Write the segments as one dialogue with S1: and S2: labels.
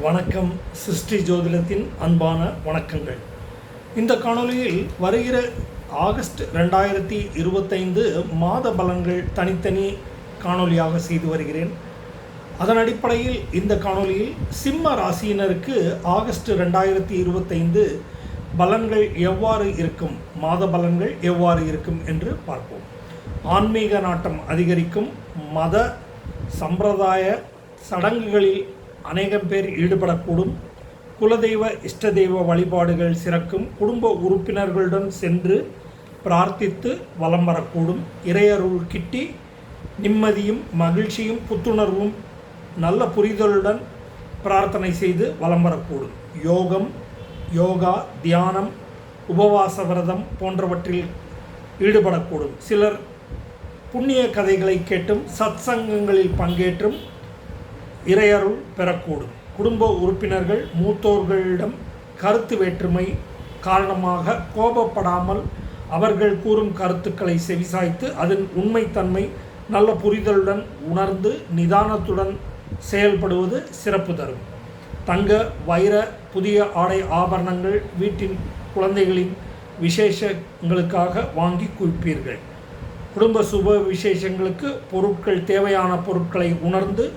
S1: வணக்கம் சிருஷ்டி ஜோதிடத்தின் அன்பான வணக்கங்கள். இந்த காணொலியில் வருகிற ஆகஸ்ட் ரெண்டாயிரத்தி இருபத்தைந்து மாத பலன்கள் தனித்தனி காணொளியாக செய்து வருகிறேன். அதன் அடிப்படையில் இந்த காணொலியில் சிம்ம ராசியினருக்கு ஆகஸ்ட் ரெண்டாயிரத்தி இருபத்தைந்து பலன்கள் எவ்வாறு இருக்கும் மாத பலன்கள் எவ்வாறு இருக்கும் என்று பார்ப்போம். ஆன்மீக நாட்டம் அதிகரிக்கும் மத சம்பிரதாய சடங்குகளில் அநேகம் பேர் ஈடுபடக்கூடும். குலதெய்வ இஷ்ட தெய்வ வழிபாடுகள் சிறக்கும். குடும்ப உறுப்பினர்களுடன் சென்று பிரார்த்தித்து வலம் வரக்கூடும். இறையருள் கிட்டி நிம்மதியும் மகிழ்ச்சியும் புத்துணர்வும் நல்ல புரிதலுடன் பிரார்த்தனை செய்து வலம் வரக்கூடும். யோகம் யோகா தியானம் உபவாச விரதம் போன்றவற்றில் ஈடுபடக்கூடும். சிலர் புண்ணிய கதைகளை கேட்டும் சத்சங்கங்களில் பங்கேற்றும் இறையருள் பெறக்கூடும். குடும்ப உறுப்பினர்கள் மூத்தோர்களிடம் கருத்து வேற்றுமை காரணமாக கோபப்படாமல் அவர்கள் கூறும் கருத்துக்களை செவிசாய்த்து அதன் உண்மைத்தன்மை நல்ல புரிதலுடன் உணர்ந்து நிதானத்துடன் செயல்படுவது சிறப்பு தரும். தங்க வைர புதிய ஆடை ஆபரணங்கள் வீட்டின் குழந்தைகளின் விசேஷங்களுக்காக வாங்கி குவிப்பீர்கள். குடும்ப சுப விசேஷங்களுக்கு பொருட்கள் தேவையான பொருட்களை உணர்ந்து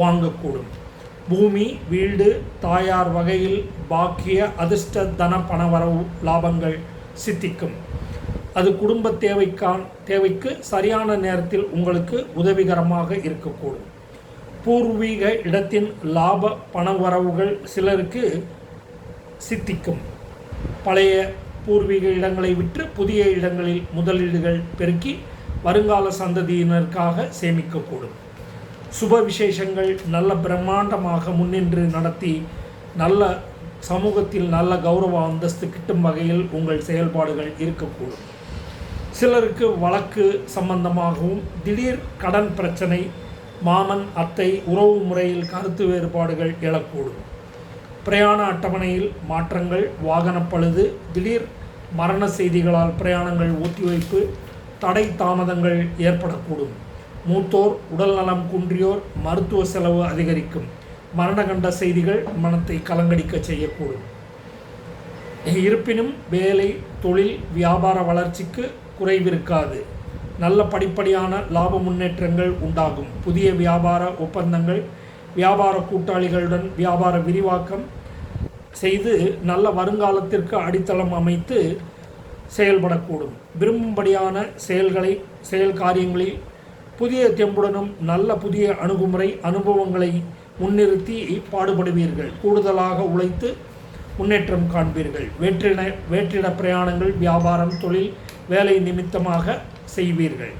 S1: வாங்கக்கூடும். பூமி வீடு தாயார் வகையில் பாக்கிய அதிர்ஷ்ட தன பணவரவு லாபங்கள் சித்திக்கும். அது குடும்ப தேவைக்கான் தேவைக்கு சரியான நேரத்தில் உங்களுக்கு உதவிகரமாக இருக்கக்கூடும். பூர்வீக இடத்தின் லாப பணவரவுகள் சிலருக்கு சித்திக்கும். பழைய பூர்வீக இடங்களை விற்று புதிய இடங்களில் முதலீடுகள் பெருக்கி வருங்கால சந்ததியினருக்காக சேமிக்கக்கூடும். சுப விசேஷங்கள் நல்ல பிரம்மாண்டமாக முன்னின்று நடத்தி நல்ல சமூகத்தில் நல்ல கௌரவ அந்தஸ்து கிட்டும் வகையில் உங்கள் செயல்பாடுகள் இருக்கக்கூடும். சிலருக்கு வழக்கு சம்பந்தமாகவும் திடீர் கடன் பிரச்சனை மாமன் அத்தை உறவு முறையில் கருத்து வேறுபாடுகள் எழக்கூடும். பிரயாண அட்டவணையில் மாற்றங்கள் வாகனப்பழுது திடீர் மரண செய்திகளால் பிரயாணங்கள் ஒத்திவைப்பு தடை தாமதங்கள் ஏற்படக்கூடும். மூத்தோர் உடல்நலம் குன்றியோர் மருத்துவ செலவு அதிகரிக்கும். மரணகண்ட செய்திகள் மனத்தை கலங்கடிக்க செய்யக்கூடும். இருப்பினும் வேலை தொழில் வியாபார வளர்ச்சிக்கு குறைவிருக்காது. நல்ல படிப்படியான லாப முன்னேற்றங்கள் உண்டாகும். புதிய வியாபார ஒப்பந்தங்கள் வியாபார கூட்டாளிகளுடன் வியாபார விரிவாக்கம் செய்து நல்ல வருங்காலத்திற்கு அடித்தளம் அமைத்து செயல்படக்கூடும். விரும்பும்படியான செயல்களை செயல் காரியங்களில் புதிய தெம்புடனும் நல்ல புதிய அணுகுமுறை அனுபவங்களை முன்னிறுத்தி பாடுபடுவீர்கள். கூடுதலாக உழைத்து முன்னேற்றம் காண்பீர்கள். வேற்றிட வேற்றிட பிரயாணங்கள் வியாபாரம் தொழில் வேலை நிமித்தமாக செய்வீர்கள்.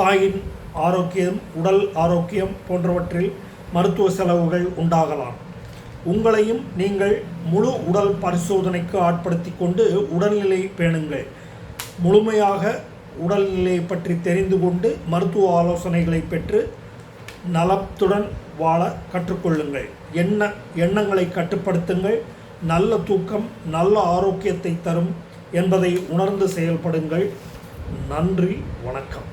S1: தாயின் ஆரோக்கியம் உடல் ஆரோக்கியம் போன்றவற்றில் மருத்துவ செலவுகள் உண்டாகலாம். உங்களையும் நீங்கள் முழு உடல் பரிசோதனைக்கு ஆட்படுத்தி கொண்டு உடல்நிலை பேணுங்கள். முழுமையாக உடல்நிலை பற்றி தெரிந்து கொண்டு மருத்துவ ஆலோசனைகளை பெற்று நலத்துடன் வாழ கற்றுக்கொள்ளுங்கள். எண்ண எண்ணங்களை கட்டுப்படுத்துங்கள். நல்ல தூக்கம் நல்ல ஆரோக்கியத்தை தரும் என்பதை உணர்ந்து செயல்படுங்கள். நன்றி வணக்கம்.